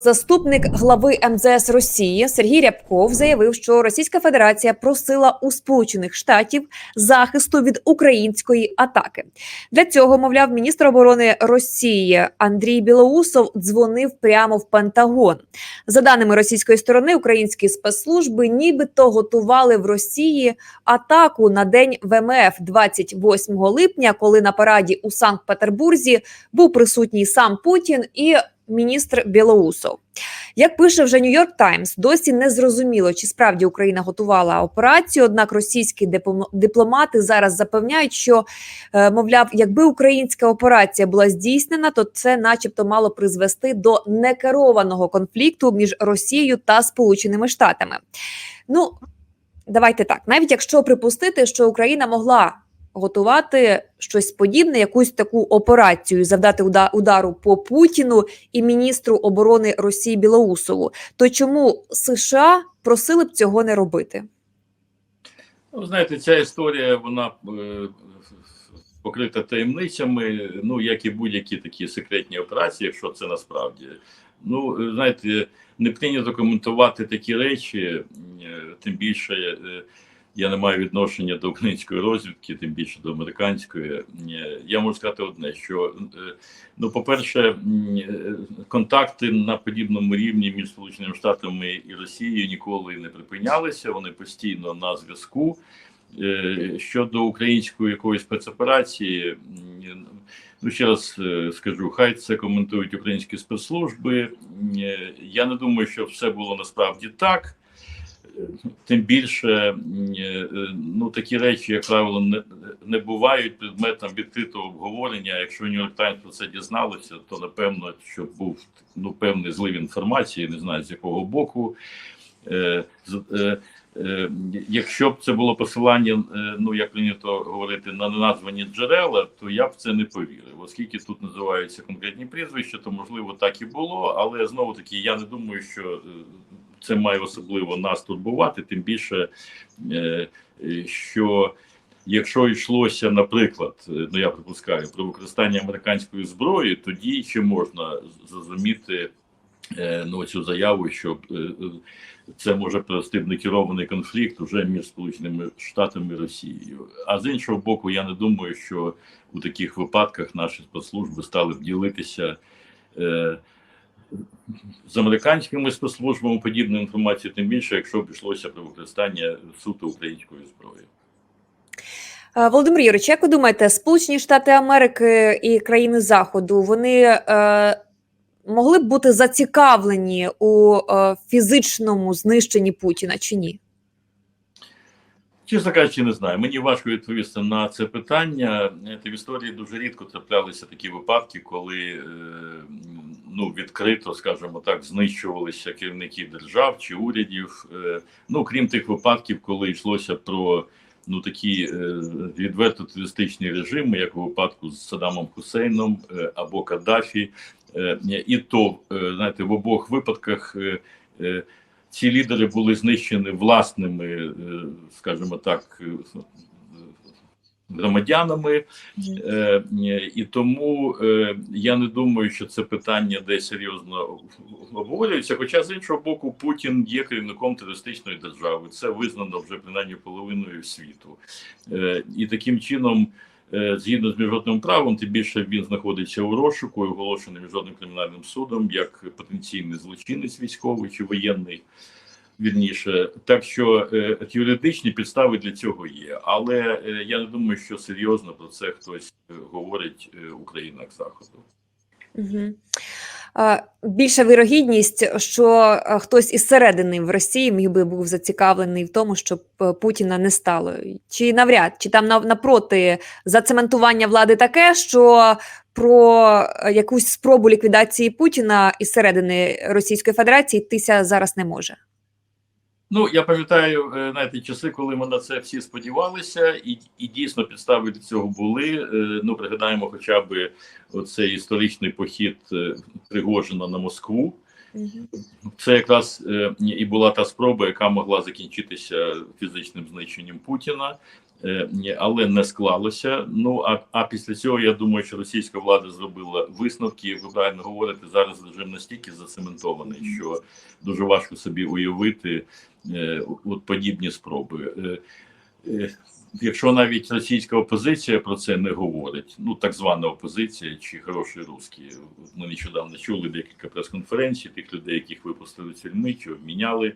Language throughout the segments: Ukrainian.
Заступник глави МЗС Росії Сергій Рябков заявив, що Російська Федерація просила у Сполучених Штатів захисту від української атаки. Для цього, мовляв, міністр оборони Росії Андрій Білоусов дзвонив прямо в Пентагон. За даними російської сторони, українські спецслужби нібито готували в Росії атаку на день ВМФ 28 липня, коли на параді у Санкт-Петербурзі був присутній сам Путін і міністр Білоусов. Як пише вже Нью-Йорк Таймс, досі не зрозуміло, чи справді Україна готувала операцію. Однак російські дипломати зараз запевняють, що е, мовляв, якби українська операція була здійснена, то це, начебто, мало призвести до некерованого конфлікту між Росією та Сполученими Штатами. Ну давайте так, навіть якщо припустити, що Україна могла готувати щось подібне, якусь таку операцію, завдати удару по Путіну і міністру оборони Росії Білоусову, то чому США просили б цього не робити? Ну, знаєте, ця історія вона е, покрита таємницями, ну як і будь-які такі секретні операції, якщо це насправді. Ну, е, знаєте, не прийнято коментувати такі речі, е, тим більше я не маю відношення до української розвідки, тим більше до американської. Е, Я можу сказати одне: що е, ну, по-перше, е, контакти на подібному рівні між Сполученими Штатами і Росією ніколи не припинялися. Вони постійно на зв'язку. Щодо української якоїсь спецоперації, ну ще раз скажу, хай це коментують українські спецслужби. Я не думаю, що все було насправді так. Е, Тим більше, е, ну такі речі, як правило, не, не бувають предметом відкритого обговорення. Якщо Нью-Йорк Таймс про це дізналося, то напевно, що був ну певний злив інформації, не знаю з якого боку. Е, е, е, Якщо б це було посилання, е, ну як прийнято говорити, на неназвані джерела, то я б це не повірив. Оскільки тут називаються конкретні прізвища, то можливо так і було, але знову таки я не думаю, що е, це має особливо нас турбувати, тим більше, е, е, що якщо йшлося, наприклад, е, ну я припускаю про використання американської зброї, тоді ще можна зрозуміти ну цю заяву, що це може привести в некерований конфлікт уже між Сполученими Штатами і Росією. А з іншого боку, я не думаю, що у таких випадках наші спецслужби стали б ділитися з американськими спецслужбами подібну інформацію, тим більше, якщо б йшлося про використання суто української зброї. Е, Володимир Юрійович, як ви думаєте, Сполучені Штати Америки і країни Заходу вони е, могли б бути зацікавлені у е, фізичному знищенні Путіна чи ні? Чесно кажучи, не знаю. Мені важко відповісти на це питання. В історії дуже рідко траплялися такі випадки, коли е, ну відкрито, скажімо так, знищувалися керівники держав чи урядів. Е, Ну крім тих випадків, коли йшлося про ну такі е, відверто терористичні режими, як у випадку з Саддамом Хусейном е, або Каддафі. І то знаєте, в обох випадках. ці лідери були знищені власними, скажімо так, громадянами, Е, і тому е, я не думаю, що це питання десь серйозно обговорюється. Хоча з іншого боку, Путін є керівником терористичної держави. Це визнано вже принаймні половиною світу, Е, і таким чином. Згідно з міжнародним правом, тим більше він знаходиться у розшуку і оголошений міжнародним кримінальним судом як потенційний злочинець військовий чи воєнний. Вірніше, так що е, юридичні підстави для цього є, але е, я не думаю, що серйозно про це хтось е, говорить е, у країнах заходу. Угу. Більша вірогідність, що е, хтось із середини в Росії міг би був зацікавлений в тому, щоб е, Путіна не стало. Чи навряд, чи там напроти зацементування влади таке, що про якусь спробу ліквідації Путіна із середини Російської Федерації йтися зараз не може. Ну я пам'ятаю е, знаєте, часи, коли ми на це всі сподівалися, і, і дійсно підстави для цього були. Е, Ну пригадаємо, хоча б оцей історичний похід е, Пригожина на Москву. Це якраз і була та спроба, яка могла закінчитися фізичним знищенням Путіна. Але не склалося. Ну а, а після цього я думаю, що російська влада зробила висновки. Ви правильно говорите, зараз режим настільки зацементований, що дуже важко собі уявити от подібні спроби. Е, е, Якщо навіть російська опозиція про це не говорить, ну так звана опозиція чи хороші русські, ми нещодавно чули декілька прес-конференцій тих людей, яких випустили тюрми, чи обміняли.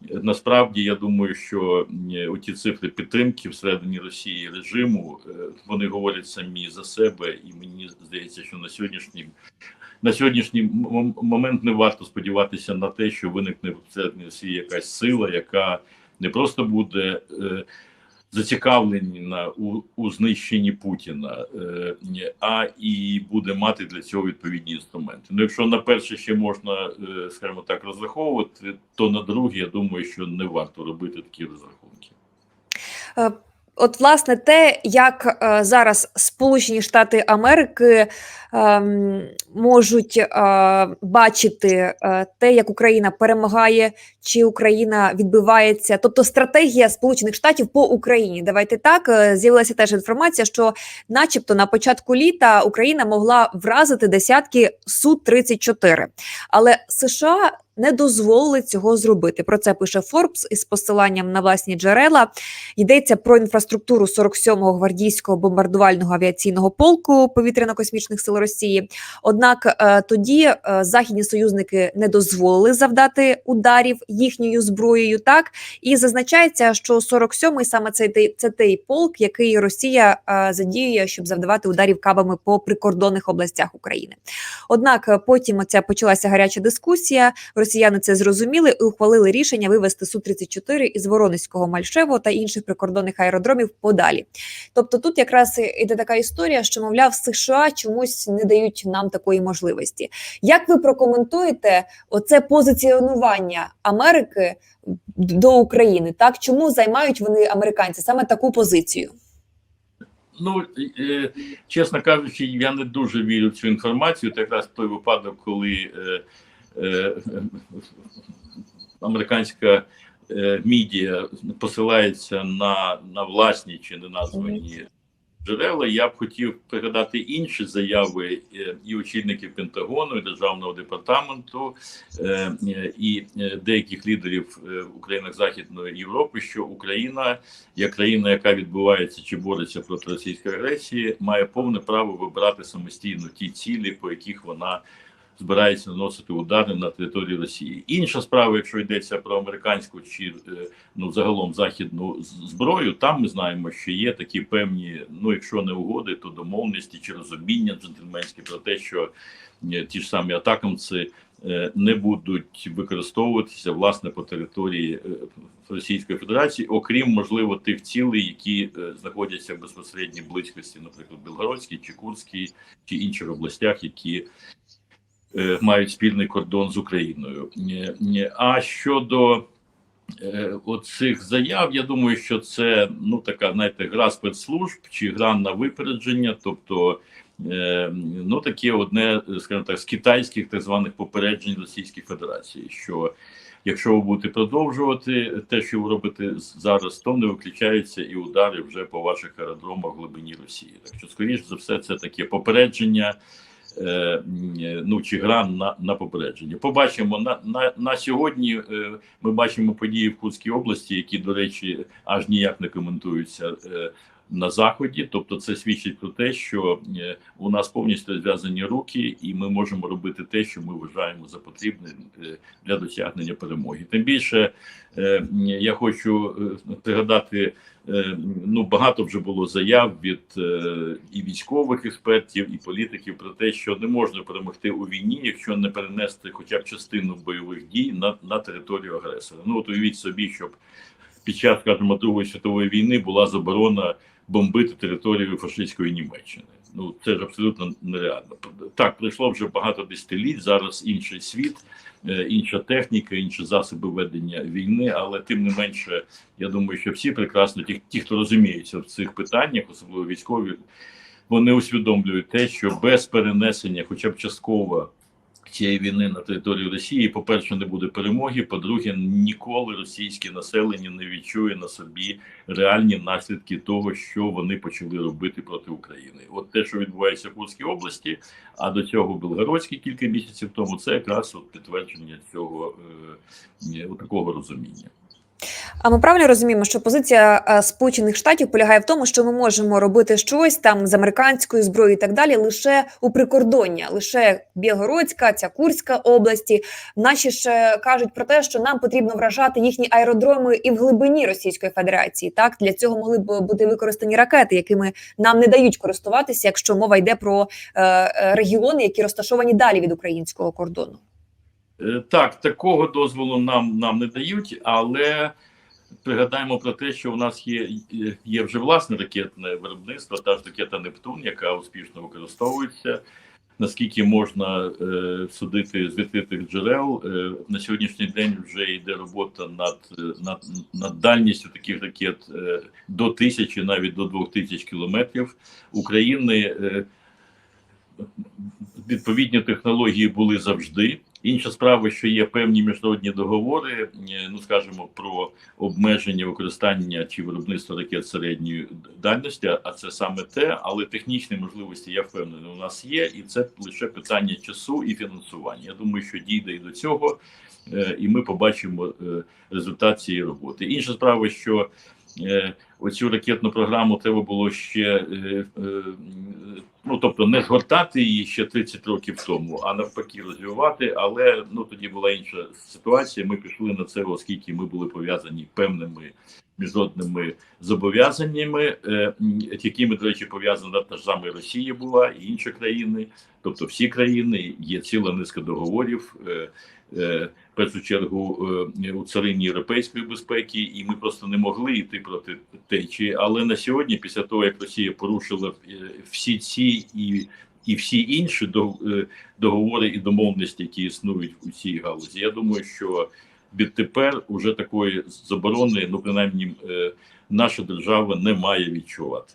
Насправді я думаю, що у ті цифри підтримки всередині Росії режиму е, вони говорять самі за себе, і мені здається, що на сьогоднішній на сьогоднішній момент не варто сподіватися на те, що виникне Росії якась сила, яка не просто буде е, зацікавлена у, у знищенні Путіна, е, а і буде мати для цього відповідні інструменти. Ну, якщо на перше ще можна, е, скажімо так, розраховувати, то на друге, я думаю, що не варто робити такі розрахунки. Е, От, власне, те, як е, зараз Сполучені Штати Америки ем, можуть е, бачити е, те, як Україна перемагає, чи Україна відбивається, тобто стратегія Сполучених Штатів по Україні. Давайте так е, з'явилася теж інформація, що, начебто, на початку літа Україна могла вразити десятки су 34 але США. Не дозволили цього зробити. Про це пише Форбс із посиланням на власні джерела. Йдеться про інфраструктуру 47-го гвардійського бомбардувального авіаційного полку повітряно-космічних сил Росії. Однак е, тоді е, західні союзники не дозволили завдати ударів їхньою зброєю. Так і зазначається, що 47-й саме цей це той полк, який Росія е, задіює, щоб завдавати ударів кабами по прикордонних областях України. Однак потім оця почалася гаряча дискусія. Росіяни це зрозуміли і ухвалили рішення вивести су 34 із Воронезького Мальшево та інших прикордонних аеродромів подалі. Тобто, тут якраз іде така історія, що мовляв, США чомусь не дають нам такої можливості. Як ви прокоментуєте оце позиціонування Америки до України? Так чому займають вони американці саме таку позицію? Ну, чесно кажучи, я не дуже вірю в цю інформацію. Це якраз той випадок, коли е, американська е, медіа посилається на, на власні чи не названі джерела. Я б хотів пригадати інші заяви е, і очільників Пентагону, і Державного департаменту, е, е, і е, деяких лідерів е, в країнах Західної Європи, що Україна як країна, яка відбувається чи бореться проти російської агресії, має повне право вибирати самостійно ті цілі, по яких вона збирається наносити удари на території Росії. Інша справа, якщо йдеться про американську чи е, ну загалом західну зброю, там ми знаємо, що є такі певні, ну якщо не угоди, то домовленості чи розуміння джентльменські про те, що е, ті ж самі атакамці е, не будуть використовуватися власне по території Російської Федерації, окрім можливо тих цілей, які знаходяться в безпосередній близькості, наприклад, Білгородській чи Курській чи інших областях, які мають спільний кордон з Україною. Е, е, А щодо е, оцих заяв, я думаю, що це ну така знаєте, гра спецслужб чи гра на випередження, тобто. е, Ну, таке одне, скажімо так, з китайських так званих попереджень Російської Федерації, що якщо ви будете продовжувати те, що ви робите зараз, то не виключаються і удари вже по ваших аеродромах в глибині Росії. Так що, скоріш за все, це таке попередження, е, ну чи гра на, на попередження. Побачимо на, на, на сьогодні. Е, ми бачимо події в Курській області, які, до речі, аж ніяк не коментуються. На заході, тобто це свідчить про те, що е, у нас повністю зв'язані руки, і ми можемо робити те, що ми вважаємо за потрібне е, для досягнення перемоги. Тим більше е, я хочу пригадати, ну багато вже було заяв від і військових експертів, і політиків про те, що не можна перемогти у війні, якщо не перенести хоча б частину бойових дій на, на територію агресора. Ну от уявіть собі, щоб під час, скажімо, Другої світової війни була заборона бомбити територію фашистської Німеччини. Ну це ж абсолютно нереально. Так, пройшло вже багато десятиліть. Зараз інший світ, е, інша техніка, інші засоби ведення війни. Але тим не менше, я думаю, що всі прекрасно, ті, ті хто розуміється в цих питаннях, особливо військові, вони усвідомлюють те, що без перенесення, хоча б частково. Цієї війни на території Росії, по-перше, не буде перемоги. По-друге, ніколи російське населення не відчує на собі реальні наслідки того, що вони почали робити проти України. От те, що відбувається в Курській області, а до цього Белгородській кілька місяців тому, це якраз от підтвердження цього е, такого розуміння. А ми правильно розуміємо, що позиція е, Сполучених Штатів полягає в тому, що ми можемо робити щось там з американською зброєю і так далі, лише у прикордоння, лише Білгородська, ця Курська області. Наші ж е, кажуть про те, що нам потрібно вражати їхні аеродроми і в глибині Російської Федерації. Так для цього могли б бути використані ракети, якими нам не дають користуватися, якщо мова йде про е, регіони, які розташовані далі від українського кордону. Е, Так, такого дозволу нам нам не дають, але пригадаємо про те, що у нас є є вже власне ракетне виробництво, та ж ракета Нептун, яка успішно використовується. Наскільки можна е, судити з відкритих джерел, е, на сьогоднішній день вже йде робота над над, над дальністю таких ракет е, до тисячі, навіть до двох тисяч кілометрів. України е, відповідні технології були завжди. Інша справа, що є певні міжнародні договори, ну скажімо, про обмеження використання чи виробництва ракет середньої дальності, а це саме те, але технічні можливості, я впевнений, у нас є, і це лише питання часу і фінансування. Я думаю, що дійде і до цього, і ми побачимо результат цієї роботи. Інша справа, що оцю ракетну програму треба було ще ну тобто не згортати її ще 30 років тому, а навпаки, розвивати. Але ну тоді була інша ситуація. Ми пішли на це, оскільки ми були пов'язані певними міжнародними зобов'язаннями, е, якими, до речі, пов'язана та ж саме Росія була і інші країни, тобто всі країни, є ціла низка договорів. Е, е, в першу чергу е, у царині європейської безпеки, і ми просто не могли йти проти течії. Але на сьогодні, після того як Росія порушила е, всі ці і і всі інші е, договори і домовленості, які існують у цій галузі, я думаю, що відтепер уже такої заборони, ну принаймні, наша держава не має відчувати.